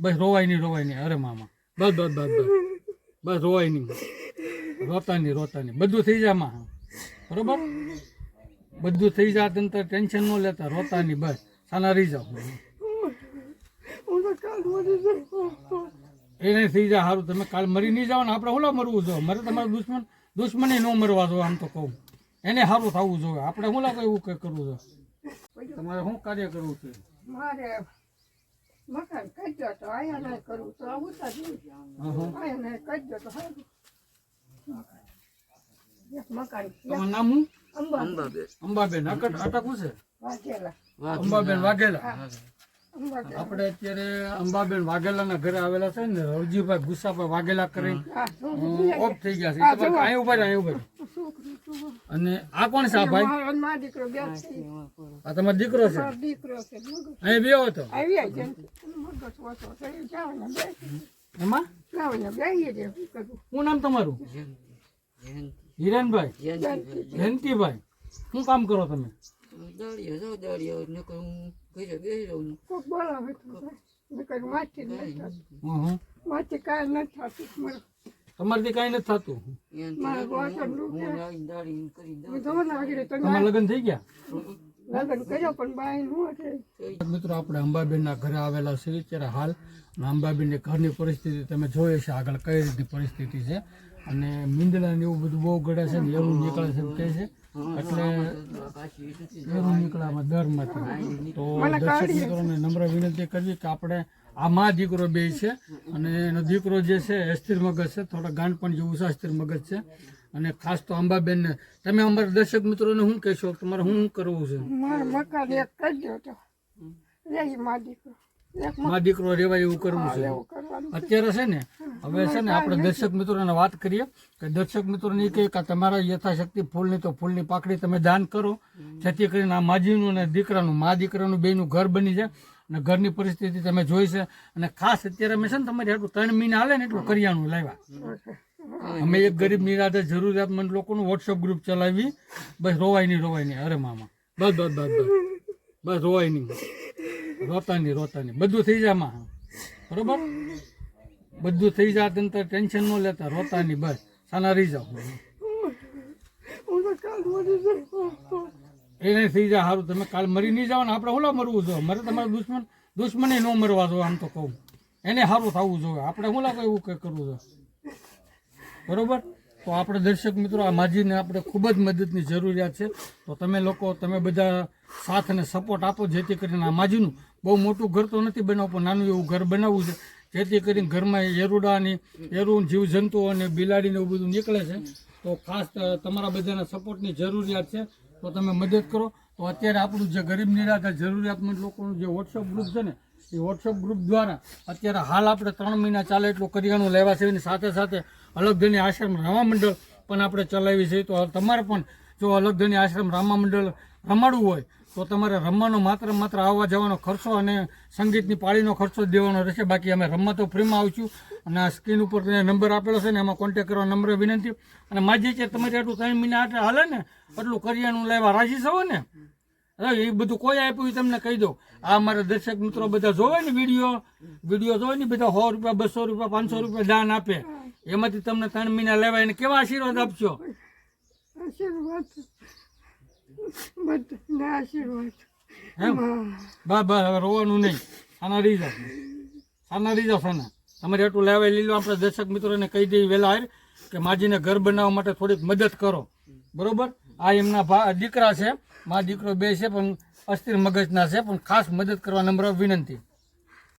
બસ રોવાય નહીં રોવાય નહીં. અરે મામા. બસ બસ બસ બસ. બસ રોવાય નહીં. રોતા નહીં રોતા નહીં. બધું થઈ જાય માં બરોબર? બધું થઈ જાય તને ટેન્શન ન લેતા. રોતા નહીં, બસ. સાના રહી જાઓ. એને થઈ જાય સારું તમે કાલ મરી નહીં જાઓ ને, આપણે ઓલા મરવું જોઈએ. મરે તમારા દુશ્મન, દુશ્મને ન મરવા જો આમ તો કહું. એને સારું થવું જોઈએ. આપણે ઓલા કઈ એવું કરવું જોઈએ. તમારે શું કાર્ય કરવું છે? મારે મકાન કજ્જો તો આયા ના કરું તો આવું તો નહીં. હા, હા. આયા ના કજ્જો તો. મકાન તમારું નામ શું? અંબાબેન. અંબાબેન. અટક અટકવું છે? વાઘેલા. અંબાબેન વાઘેલા. આપણે અત્યારે અંબાબેન વાઘેલાના ઘરે આવેલા છે ને રવજીભાઈ ગુસ્સાભાઈ વાઘેલા કરી. હા. ઓફ થઈ ગયા છે. તમે અહીં ઊભા અહીં ઊભા અને આ કોણ છે આ ભાઈ? મારો દીકરો આ તમારો દીકરો છે? દીકરો છે અહીં બે હતો આવી શું નામ તમારું? હિરેનભાઈ. જયંતિભાઈ. શું કામ કરો તમે? તમારાથી કાંઈ નથી થતું. તમારા લગ્ન થઈ ગયા? લગ્ન કર્યો પણ બાઈ નું છે મિત્રો આપણે અંબાબેનના ઘરે આવેલા છીએ. ત્યારે હાલ અંબાબેનની ઘરની પરિસ્થિતિ તમે જોઈએ છે આગળ કઈ રીતની પરિસ્થિતિ છે. અને મીંદડા ને એવું બધું બહુ ગળે છે ને એવું નીકળે છે એમ છે. એટલે એવું નીકળામાં દરમાંથી તો દર્શક મિત્રોને નમ્ર વિનંતી કરવી કે આપણે આ માં દીકરો બે છે અને એનો દીકરો જે છે એ સ્થિર મગજ છે. થોડા ગાંઠપણ જેવું છે અસ્થિર મગજ છે. અને ખાસ તો અંબાબેનને તમે અમારા દર્શક મિત્રોને શું કહેશો? તમારે શું કરવું છે? મારે મકાન એક કરજો તો. મા દીકરો. રેવાય એવું કરવું છે. અત્યારે છે ને હવે છે ને આપણે દર્શક મિત્રોને વાત કરીએ કે દર્શક મિત્રોને એ કહે કે તમારા યથાશક્તિ ફૂલની તો ફૂલની પાકડી તમે દાન કરો. જેથી કરીને આ માજીનું અને દીકરાનું મા દીકરાનું બેનું ઘર બની જાય અને ઘરની પરિસ્થિતિ તમે જોઈ છે. અને ખાસ અત્યારે અમે છે ને તમારી આટલું ત્રણ મહિના હાલે ને એટલું કરિયાણું લાવ્યા. અમે એક ગરીબ નિરાધાર જરૂરિયાતમંદ લોકોનું વોટ્સઅપ ગ્રુપ ચલાવી. બસ રોવાય નહીં રોવાય નહીં. અરે મામા. બસ બસ બસ બસ. બસ રોવાય નહીં. રોતા નહીં રોતા નહીં. બધું થઈ જાય માં બરોબર? બધું થઈ જાય તંત્ર ટેન્શન ન લેતા. રોતા નહીં બસ. સાના રહી જાઓ. એને થઈ જાય સારું તમે કાલ મરી નહીં જાઓ ને આપણે ઓલા મરવું જોઈએ. મારે તમારા દુશ્મન દુશ્મને ન મરવા જોઈએ આમ તો કહું. એને સારું થવું જોઈએ. આપણે ઓલા કઈ એવું કંઈ કરવું જોઈએ? બરોબર? તો આપણે દર્શક મિત્રો, આ માજીને આપણે ખૂબ જ મદદની જરૂરિયાત છે. તો તમે લોકો, તમે બધા સાથ અને સપોર્ટ આપો, જેથી કરીને આ માજીનું બહુ મોટું ઘર તો નથી બનાવવું, પણ નાનું એવું ઘર બનાવવું છે. જેથી કરીને ઘરમાં એરુડાની એરું જીવજંતુઓ અને બિલાડીને એવું બધું નીકળે છે. તો ખાસ તમારા બધાના સપોર્ટની જરૂરિયાત છે. તો તમે મદદ કરો. તો અત્યારે આપણું જે ગરીબ નિરાધાર જરૂરિયાતમંદ લોકોનું જે વોટ્સઅપ ગ્રુપ છે ને, એ વોટ્સઅપ ગ્રુપ દ્વારા અત્યારે હાલ આપણે ત્રણ મહિના ચાલે એટલું કરિયાણું લેવા છે. એની સાથે સાથે અલગધની આશ્રમ રામા મંડળ પણ આપણે ચલાવી છે. તો તમારે પણ જો અલગધની આશ્રમ રામા મંડળ રમાડવું હોય, તો તમારે રમવાનો માત્ર માત્ર આવવા જવાનો ખર્ચો અને સંગીતની પાળીનો ખર્ચો જ દેવાનો રહેશે. બાકી અમે રમવા તો ફ્રીમાં આવશું અને આ સ્ક્રીન ઉપર જે નંબર આપેલો છે ને એમાં કોન્ટેક્ટ કરવા નંબર વિનંતી. અને માજી છે તમારે આટલું ત્રણ મહિના આટલે હાલે ને એટલું કરિયાણું લેવા રાજી થવો ને? એ બધું કોઈ આપ્યું તમને કહી દો આ મારા દર્શક મિત્રો બધા જોવે ને વીડિયો વીડિયો જોવે ને બધા સો રૂપિયા, બસો રૂપિયા, પાંચસો રૂપિયા દાન આપે. એમાંથી તમને ત્રણ મહિના લેવાય એને કેવા આશીર્વાદ આપશો? આશીર્વાદ. બધાને આશીર્વાદ. એમ? બસ બસ હવે રોવાનું નહીં. આના જાઓ આના રહી જાઓ તમારે એટલું લેવાય લીલો આપણે દર્શક મિત્રોને કહી દઈએ વહેલા હાર કે માજીને ઘર બનાવવા માટે થોડીક મદદ કરો. બરોબર? આ એમના ભા દીકરા છે. મા દીકરો બે છે પણ અસ્થિર મગજના છે પણ ખાસ મદદ કરવા નમ્ર વિનંતી.